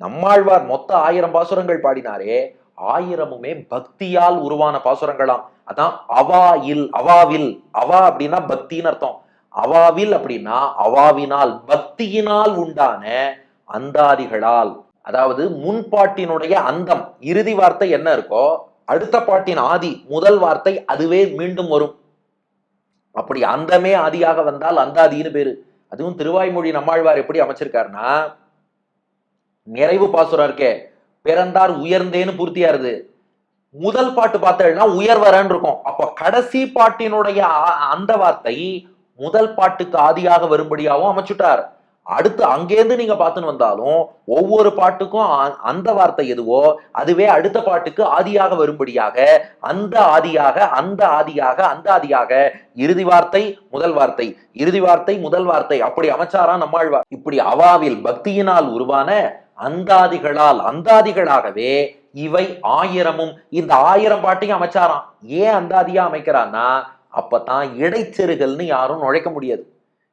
நம்மாழ்வார் மொத்த ஆயிரம் பாசுரங்கள் பாடினாரே ஆயிரமுமே பக்தியால் உருவான பாசுரங்களாம். அதான் அவா இல் அவாவில். அவா அப்படின்னா பக்தின்னு அர்த்தம். அவாவில் அப்படின்னா அவாவினால் பக்தியினால் உண்டான அந்தாதிகளால். அதாவது முன்பாட்டினுடைய அந்தம் இறுதி வார்த்தை என்ன இருக்கோ அடுத்த பாட்டின் ஆதி முதல் வார்த்தை அதுவே மீண்டும் வரும். அப்படி அந்தமே ஆதியாக வந்தால் அந்தாதின்னு பேரு. அதுவும் திருவாய்மொழி நம்மாழ்வார் எப்படி அமைச்சிருக்காருன்னா நிறைவு பாசுரம் இருக்கே. பிறந்தார் உயர்ந்தேன்னு பூர்த்தியாருது. முதல் பாட்டு பார்த்தேன்னா உயர்வரன்னு இருக்கும். அப்ப கடைசி பாட்டினுடைய அந்த வார்த்தை முதல் பாட்டுக்கு ஆதியாக வரும்படியாகவும் அமைச்சுட்டார். அடுத்து அங்கேருந்து நீங்க பார்த்துன்னு வந்தாலும் ஒவ்வொரு பாட்டுக்கும் அந்த வார்த்தை எதுவோ அதுவே அடுத்த பாட்டுக்கு ஆதியாக வரும்படியாக அந்த ஆதியாக அந்த ஆதியாக அந்த ஆதியாக இறுதி வார்த்தை முதல் வார்த்தை இறுதி வார்த்தை முதல் வார்த்தை அப்படி அமைச்சாரா நம்மாழ்வார் இப்படி அவாவில் பக்தியினால் உருவான அந்தாதிகளால் அந்தாதிகளாகவே இவை ஆயிரமும் இந்த ஆயிரம் பாட்டையும் அமைச்சாராம். ஏன் அந்தாதியா அமைக்கிறான்னா அப்பதான் இடைச்செருகல்னு யாரும் நுழைக்க முடியாது.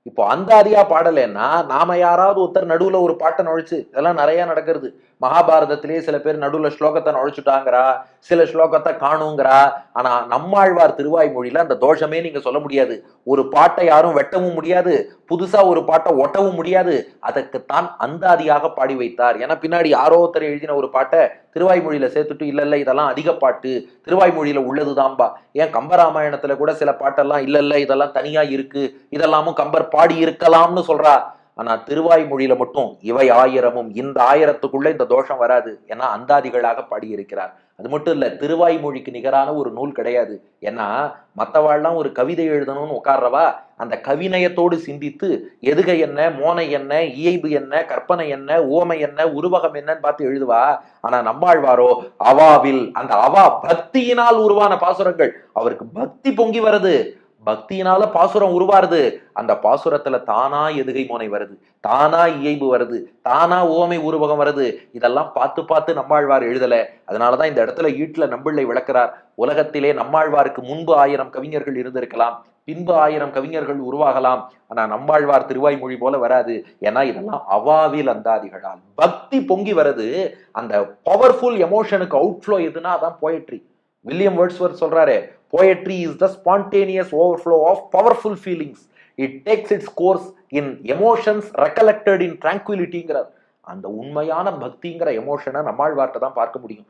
இப்போ அந்தாதியா பாடலைன்னா நாம யாராவது ஒருத்தர் நடுவுல ஒரு பாட்டை நுழைச்சு இதெல்லாம் நிறைய நடக்கிறது. மகாபாரதத்திலேயே சில பேர் நடுவுல ஸ்லோகத்தை நுழைச்சுட்டாங்கிறா சில ஸ்லோகத்தை காணுங்கிறா. ஆனா நம்மாழ்வார் திருவாய்மொழியில அந்த தோஷமே நீங்க சொல்ல முடியாது. ஒரு பாட்டை யாரும் வெட்டவும் முடியாது. புதுசா ஒரு பாட்டை ஒட்டவும் முடியாது. அதற்குத்தான் அந்தாதியாக பாடி வைத்தார். ஏன்னா பின்னாடி யாரோ ஒருத்தர் எழுதின ஒரு பாட்டை திருவாய்மொழியில சேர்த்துட்டு இல்ல இல்ல இதெல்லாம் அதிக பாட்டு. திருவாய்மொழியில உள்ளதுதான்பா. ஏன் கம்பராமாயணத்துல கூட சில பாட்டெல்லாம் இல்ல இல்ல இதெல்லாம் தனியா இருக்கு. இதெல்லாமும் கம்பர் பாடி இருக்கலாம்னு சொல்றா. ஆனா திருவாய்மொழியில மட்டும் இவை ஆயிரமும் இந்த ஆயிரத்துக்குள்ள இந்த தோஷம் வராது ஏன்னா அந்தாதிகளாக பாடியிருக்கிறார். அது மட்டும் இல்ல திருவாய்மொழிக்கு நிகரான ஒரு நூல் கிடையாது. ஏன்னா மத்தவாள்லாம் ஒரு கவிதை எழுதணும்னு உட்கார்றவா அந்த கவிநயத்தோடு சிந்தித்து எதுகை என்ன மோனை என்ன இயைபு என்ன கற்பனை என்ன ஓமை என்ன உருவகம் என்னன்னு பார்த்து எழுதுவா. ஆனா நம்மாழ்வாரோ அவாவில் அந்த அவா பக்தியினால் உருவான பாசுரங்கள் அவருக்கு பக்தி பொங்கி வருது. பக்தியினால பாசுரம் உருவாருது. அந்த பாசுரத்துல தானா எதுகை மோனை வருது. தானா இயைபு வருது. தானா ஓமை உருவகம் வருது. இதெல்லாம் பார்த்து பார்த்து நம்மாழ்வார் எழுதல. அதனாலதான் இந்த இடத்துல ஈட்டுல நம்பிள்ளை விளக்குறார். உலகத்திலே நம்மாழ்வாருக்கு முன்பு ஆயிரம் கவிஞர்கள் இருந்திருக்கலாம். பின்பு ஆயிரம் கவிஞர்கள் உருவாகலாம். ஆனா நம்மாழ்வார் திருவாய்மொழி போல வராது. ஏன்னா இதெல்லாம் அவாவில் அந்தாதிகளால். பக்தி பொங்கி வருது. அந்த பவர்ஃபுல் எமோஷனுக்கு அவுட்ஃப்ளோ எதுனா அதான் போயட்ரி வில்லியம் வேர்ட்ஸ்வர்த் சொல்றாரு poetry is the spontaneous overflow of powerful feelings it takes its course in emotions recollected in tranquilityங்கிறார் அந்த உண்மையான பக்திங்கிற எமோஷனை நம்மாழ்வார்ட்ட தான் பார்க்க முடியும்